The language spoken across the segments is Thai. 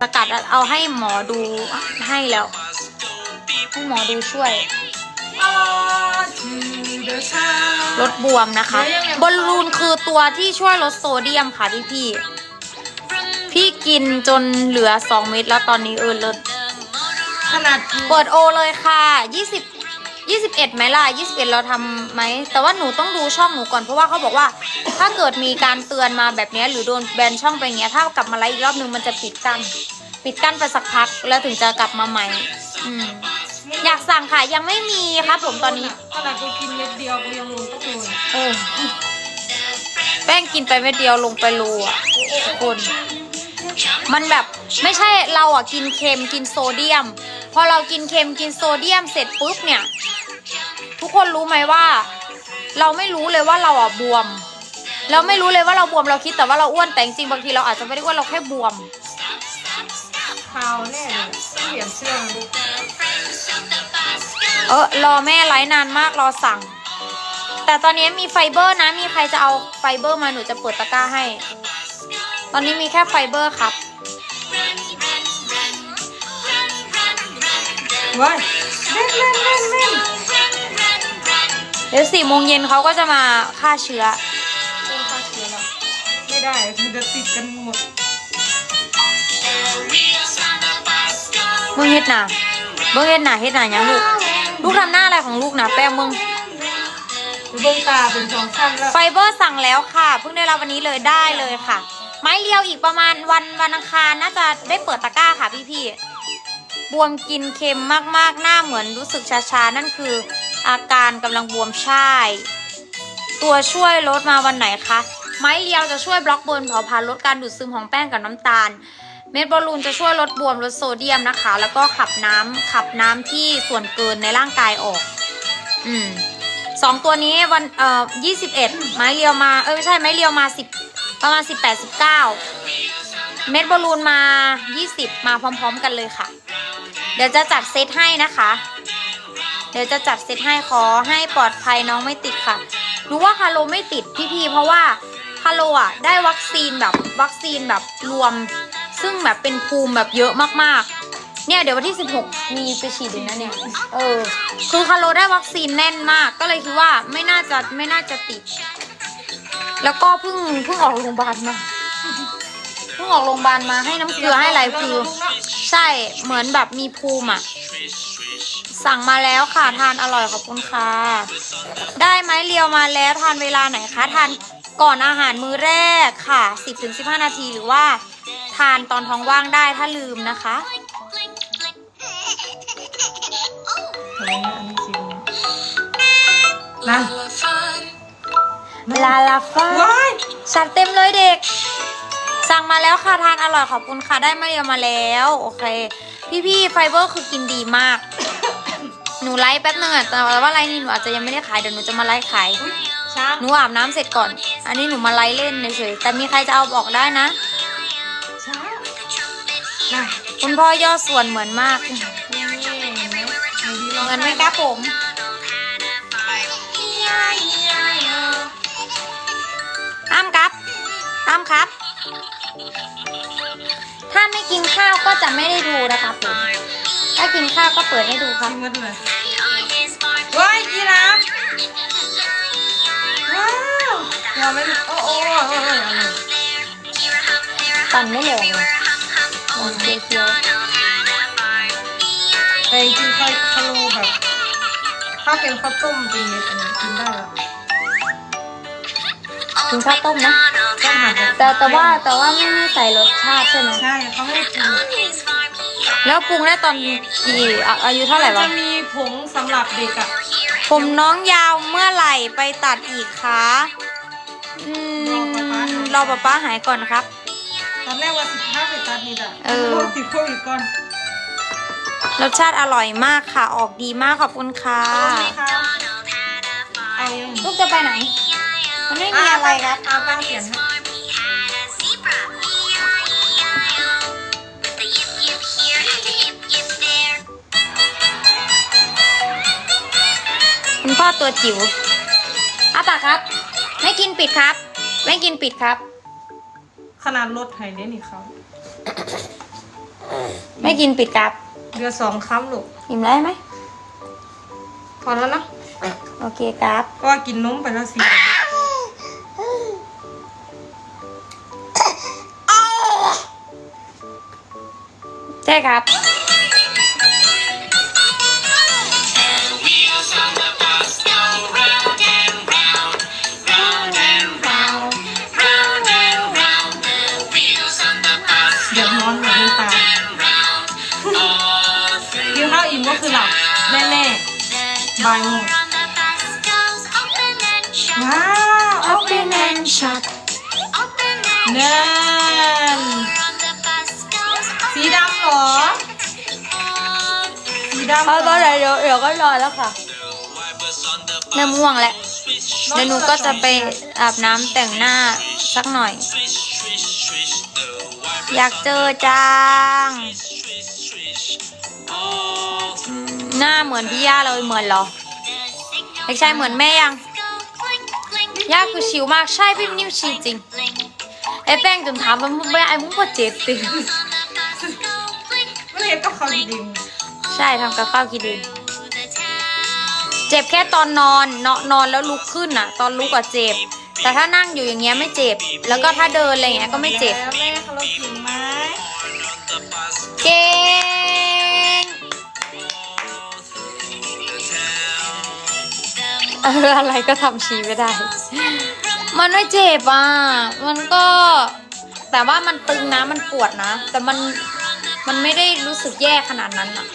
ประกาศเอาให้หมอดูให้แล้วให้หมอดูช่วยลดบวมนะคะบอลลูนคือตัวที่ช่วยลดโซเดียมค่ะพี่พี่ พี่กินจนเหลือ 2 เม็ดแล้วตอนนี้เออเลิศขนาดเปิดโอเลยค่ะ 20 21ไหมล่ะ21เราทำไหม แต่ว่าหนูต้องดูช่องหนูก่อนเพราะว่าเขาบอกว่า ถ้าเกิดมีการเตือนมาแบบเนี้ยหรือโดนแบนช่องไปอย่างเงี้ย ถ้ากลับมาไลฟ์อีกรอบนึงมันจะปิดกั้นปิดกั้นไปสักพักแล้วถึงจะกลับมาใหม่ อืมอยากสั่งค่ะยังไม่มีครับผมตอนนี้ขนาดกูกินเม็ดเดียวกูยังลงต้องโดนเออแป้งกินไปเม็ดเดียวลงไปโลอะทุกคนมันแบบไม่ใช่เราอะกินเค็มกินโซเดียม พอเรากินเค็มกินโซเดียมเสร็จปุ๊บเนี่ย ทุกคนรู้ไหมว่า เราไม่รู้เลยว่าเราอะบวม เราไม่รู้เลยว่าเราบวมเราคิดแต่ว่าเราอ้วนแต่จริงๆบางทีเราอาจจะไม่ได้อ้วนเราแค่บวมคาวแน่เลยต้องเปลี่ยนเสื้อดูเออรอแม่ไลฟ์นานมากรอสั่ง แต่ตอนนี้มีไฟเบอร์นะ มีใครจะเอาไฟเบอร์มาหนูจะเปิดตะกร้าให้ ตอนนี้มีแค่ไฟเบอร์ครับเว้ยเล่นเล่นเล่นเล่น เดี๋ยวสี่โมงเย็นเขาก็จะมาฆ่าเชื้อโอ้ฆ่าเชื้อแล้วไม่ได้ มันจะติดกันหมดมึงเฮ็ดหนาเบิ้งเฮ็ดหนาเฮ็ดหนายังลูก ลูกทำหน้าอะไรของลูกนะแป้งมึงหรือเบ้งตาเป็นสองชั้นแล้วไฟเบอร์สั่งแล้วค่ะ เพิ่งได้รับวันนี้เลยได้เลยค่ะ ไม้เรียวอีกประมาณวันวันอังคารน่าจะได้เปิดตะกร้าค่ะพี่พี่ๆบวมกินเค็มมากๆ หน้าเหมือนรู้สึกชาๆ นั่นคือ อาการกำลังบวมใช่ ตัวช่วยลดมาวันไหนคะ ไม้เรียวจะช่วยบล็อกเบิร์นเผาผลาญลดการดูดซึมของแป้งกับน้ำตาล เม็ดบอลลูนจะช่วยลดบวมลดโซเดียมนะคะ แล้วก็ขับน้ำขับน้ำที่ส่วนเกินในร่างกายออก อืมสองตัวนี้วันเอ่อยี่สิบเอ็ดไม้เรียวมาเออไม่ใช่ไม้เรียวมาสิบประมาณสิบแปดสิบเก้าเม็ดบอลลูนมายี่สิบมาพร้อม ๆ กันเลยค่ะ เดี๋ยวจะจัดเซตให้นะคะ เดี๋ยวจะจัดเซตให้ขอให้ปลอดภัยน้องไม่ติดค่ะรู้ว่าคาโลไม่ติดพี่ๆเพราะว่าคาโลอะได้วัคซีนแบบวัคซีนแบบรวม ซึ่งแบบเป็นภูมิแบบเยอะมากๆ เนี่ยเดี๋ยววันที่ 16 มีไปฉีดอีกนะเนี่ยเออคือคาโลได้วัคซีนแน่นมาก ก็เลยคิดว่าไม่น่าจะไม่น่าจะติด แล้วก็เพิ่งเพิ่งออกโรงพยาบาลมาเพิ่งออกโรงพยาบาลมาให้น้ำเกลือให้อะไรคือใช่เหมือนแบบมีภูมิอะ สั่งมาแล้วค่ะทานอร่อยขอบคุณค่ะ ได้ไหมเรียวมาแล้วทานเวลาไหนคะทานก่อนอาหารมื้อแรกค่ะ 10-15 นาทีหรือว่า ทานตอนท้องว่างได้ถ้าลืมนะคะอะไรนะอันนี้จริงนั่นลาลาฟ้าว้ายสั่งเต็มเลยเด็ก สั่งมาแล้วค่ะทานอร่อยขอบคุณค่ะได้มาเรียวมาแล้ว โอเค พี่ๆไฟเบอร์คือกินดีมาก หนูไลฟ์แป๊บนึงอะแต่ว่าไลฟ์นี่หนูอาจจะยังไม่ได้ขายเดี๋ยวหนูจะมาไลฟ์ขายอุ๊ยช้างหนูอาบน้ำเสร็จก่อน อันนี้หนูมาไลฟ์เล่นเฉยๆแต่มีใครจะเอาบอกได้นะ ช้างน่ะคุณพ่อย่อส่วนเหมือนมากนี่เห็นไหมไหนดีลองเหมือนไหมครับผม อ้ามครับ อ้ามครับ ถ้าไม่กินข้าวก็จะไม่ได้ดูนะครับผม ถ้ากินข้าวก็เปิดให้ดูคชิรับมกันเลยว้ายยีราฟว้าวหัวไม่โอ้โอ้โอ้โอ้โอ้อะไรปั่นไม่เหลวเลยมันเคี้ยวแต่จริงๆข้าวคาโลแบบถ้าเป็นข้าวต้มเป็นเม็ดอันนี้กินได้แล้วๆกินข้าวต้มนะต้องหั่นแบบแต่แต่ว่าแต่ว่าไม่ให้ใส่รสชาติใช่ไหมใช่เขาไม่ให้กิน แล้วปรุงได้ตอนกี่อะอายุเท่าไหร่จะวะมีผงสำหรับเด็กอะผมน้องยาวเมื่อไหร่ไปตัดอีกคะอืมรอป๊าป๊าหายก่อนครับ ตอนแรกว่าสิบห้าไปตัดนี่แหละเออ ติดโควิดก่อนรสชาติอร่อยมากค่ะ ออกดีมากขอบคุณค่ะเอายังลูกจะไปไหนมันไม่มีอะไรครับ เอาบ้างเปลี่ยนให้ พ่อตัวจิ๋วอาปากครับ ไม่กินปิดครับ ไม่กินปิดครับ ขนาดรถไถเนี่ยนี่เขาไม่กินปิดกับเดือสองคำลูกอิ่มแล้วไหมพอแล้วเนอะโอเคครับเพราะว่ากินนมไปแล้วสิใช่ครับ อนหลับลืมตากินข้าวอิ่มก็คือหลับแน่ๆบ่ายโมงว้าว open and shut open and เน่นสีดำเหรอ สีดำเพราะว่าเดี๋ยวเดี๋ยวก็รอแล้วค่ะเริ่มง่วงแล้วเดี๋ยวหนูก็จะไปอาบน้ำแต่งหน้าสักหน่อย อยากเจอจัง swish, swish, all through. หน้าเหมือนพี่ย่าเลยเหมือนเหรอเด็กชายเหมือนแม่ยัง go clink, clink, ย่าคือชิวมากใช่พี่นิ้วชิวจริง clink. ไอ้แป้งจนถามมันไม่ไอ้มึงก็เจ็บติ On the bus go clink ไม่เห็นก็เขาดีใช่ทำกับข้าวกินเอง through the town. เจ็บแค่ตอนนอนเนาะนอนแล้วลุกขึ้นอะ ตอนลุกอะเจ็บ แต่ถ้านั่งอยู่อย่างเงี้ยไม่เจ็บ แล้วก็ถ้าเดินอะไรเงี้ยก็ไม่เจ็บ แล้วแม่เขาเรากินไหม On the bus เก่งเอออะไรก็ทำชีไม่ได้ มันไม่เจ็บอะ มันก็ แต่ว่ามันตึงนะ มันปวดนะ แต่มัน มันไม่ได้รู้สึกแย่ขนาดนั้นอะ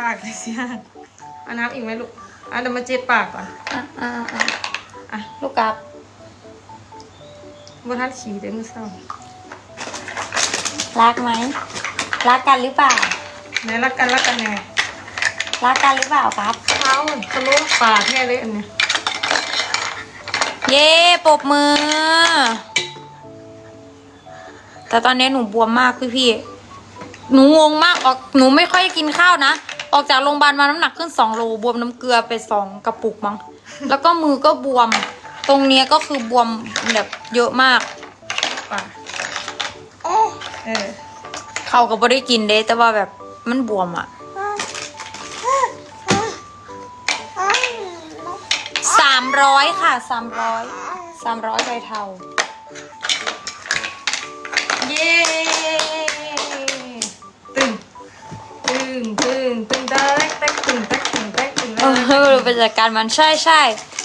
ปากเลยสิฮะเอาน้ำอีกไหมลูกอะเดี๋ยวมาเจ็ดปากก่อน อะอะอะอะลูกกลับบนทัดขี่เดี๋ยวมือเศร้ารักไหมรักกันหรือเปล่าไหนรักกันรักกันยังไงรักกันหรือเปล่าครับเท้าทะลุปากแค่เลยอันเนี้ยเย้ปรบมือ แต่ตอนนี้หนูบวมมากพี่พี่ๆหนูงงมากออกหนูไม่ค่อยกินข้าวนะ ออกจากโรงพยาบาลมาน้ำหนักขึ้นสองโลบวมน้ำเกลือไปสองกระปุกมั้งแล้วก็มือก็บวม ตรงเนี้ยก็คือบวมแบบเยอะมากปากเออเขาก็ไม่ได้กินเด้แต่ว่าแบบมันบวมอะสามร้อยค่ะสามร้อยสามร้อยใบเทา เย้ตึงตึ งตึงตึงได้แต๊กตึงแต๊กตึงแต๊กตึงเออไปจัดการมันใช่ใช่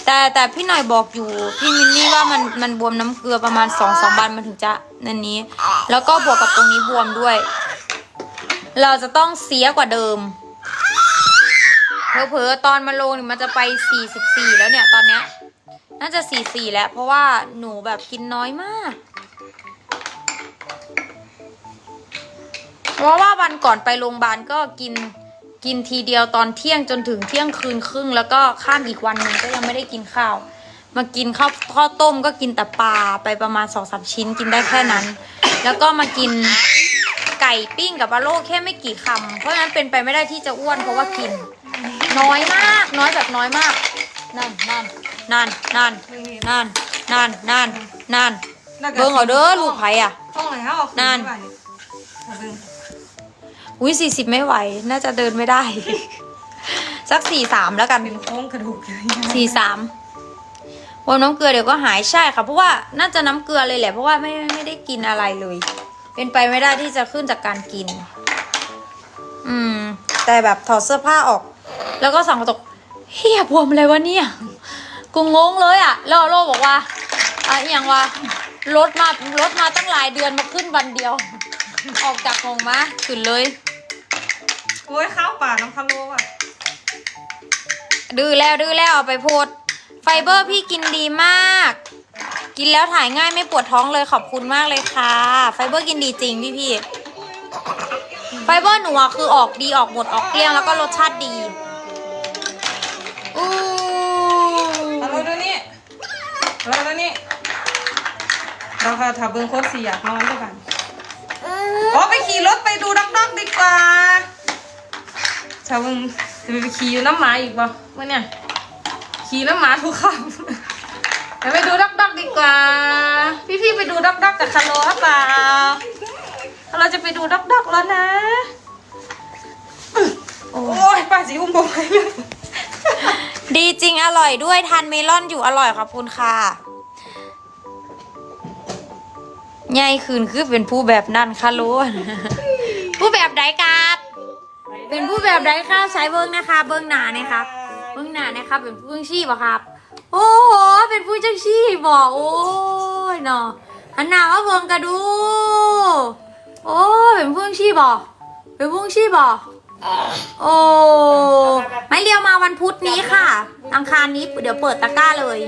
แต่แต่พี่หน่อยบอกอยู่ พี่มินนี่ว่ามันมันบวมน้ำเกลือประมาณสองสามวันมันถึงจะนั่นนี้ แล้วก็บวกกับตรงนี้บวมด้วย เราจะต้องเสียกว่าเดิมเผลอๆตอนมาลงนี่มันจะไปสี่สิบสี่แล้วเนี่ยตอนเนี้ย น่าจะสี่สี่แล้ว เพราะว่าหนูแบบกินน้อยมาก เพราะว่าวันก่อนไปโรงพยาบาลก็กินกินทีเดียวตอนเที่ยงจนถึงเที่ยงคืนครึ่ง แล้วก็ข้ามอีกวันหนึ่งก็ยังไม่ได้กินข้าว มากินข้าวข้าวต้มก็กินแต่ปลาไปประมาณสองสามชิ้นกินได้แค่นั้น แล้วก็มากินไก่ปิ้งกับบาโลแค่ไม่กี่คำเพราะฉะนั้นเป็นไปไม่ได้ที่จะอ้วนเพราะว่ากิน น้อยมาก น้อยแบบน้อยมากนั่นนั่นนั่นนั่นนั่นนั่นนั่นนั่นเบิ้งเอาเด้อลูกไผ่อะห้องไหนฮะเอาขึ้นั่นไม่ไหวเอาเบิ่งอุ้ยสี่สิบไม่ไหว น่าจะเดินไม่ได้ สักสี่สามแล้วกันเป็นโค้งกระดูกเลยสี่สามวันน้ำเกลือเดี๋ยวก็หายใช่ค่ะ เพราะว่าน่าจะน้ำเกลือเลยแหละ เพราะว่าไม่ไม่ได้กินอะไรเลย เป็นไปไม่ได้ที่จะขึ้นจากการกิน อืม แต่แบบถอดเสื้อผ้าออก แล้วก็สั่งกระจกเฮียบวมอะไรวะเนี่ยกูงงเลยอะแล้วโลบอกว่าอะอหย่างว่าลดมาลดมาตั้งหลายเดือนมาขึ้นวันเดียว ออกจากโรงมาขึ้นเลย โอ้ยข้าวปากน้ำพะโล้อะดื้อแล้วดื้อแล้วเอาไปโพดไฟเบอร์พี่กินดีมาก กินแล้วถ่ายง่ายไม่ปวดท้องเลยขอบคุณมากเลยค่ะ ไฟเบอร์กินดีจริงพี่พี่ไฟเบอร์หนูอะคือออกดีออกหมดออกเกลี้ยงแล้วก็รสชาติดีอู้เอาเราดูนี่เราดูนี่เราค่ะถ้าเบิ้งโคตรสีอยากนอนด้วยกัน ถไปดูด็อกด็อกดีกว่าวเบิ้งจะไปขี่อยู่น้ำหมาอีกบ่เมื่อเนี่ยขี่น้ำหมาทุกคำเดี๋ยวไปดูด็อกด็อกดีกว่า พี่พี่ๆไปดูด็อกด็อกกับคาร์โลหรือเปล่าเราจะไปดูด็อกด็อกแล้วนะ โอ้ยป้าจีอุ้มผมไปเลยดีจริงอร่อยด้วยทานเมลอนอยู่อร่อยขอบคุณค่ะใหญ่คืนคือเป็นผู้แบบนั่นค่ะรู้ผู้แบบใดครับ เป็นผู้แบบใดครับใช้เบิ้งนะคะ เบิ้งหนาเนี่ยครับ เบิ้งหนาเนี่ยครับ เป็นผู้จังชีพอะครับ โอ้โห เป็นผู้จังชีพบอกโอ้ยเนาะอันหนาว่าเบิ้งกระดู โอ้เป็นผู้จังชีพบอกเป็นผู้จังชีพบอกโอ้ไม่เรียวมาวันพุธนี้ค่ะ อังคารนี้เดี๋ยวเปิดตะกร้าเลย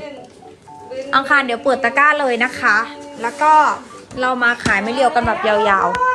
อังคารเดี๋ยวเปิดตะกร้าเลยนะคะ แล้วก็เรามาขายไม่เรียวกันแบบยาวๆ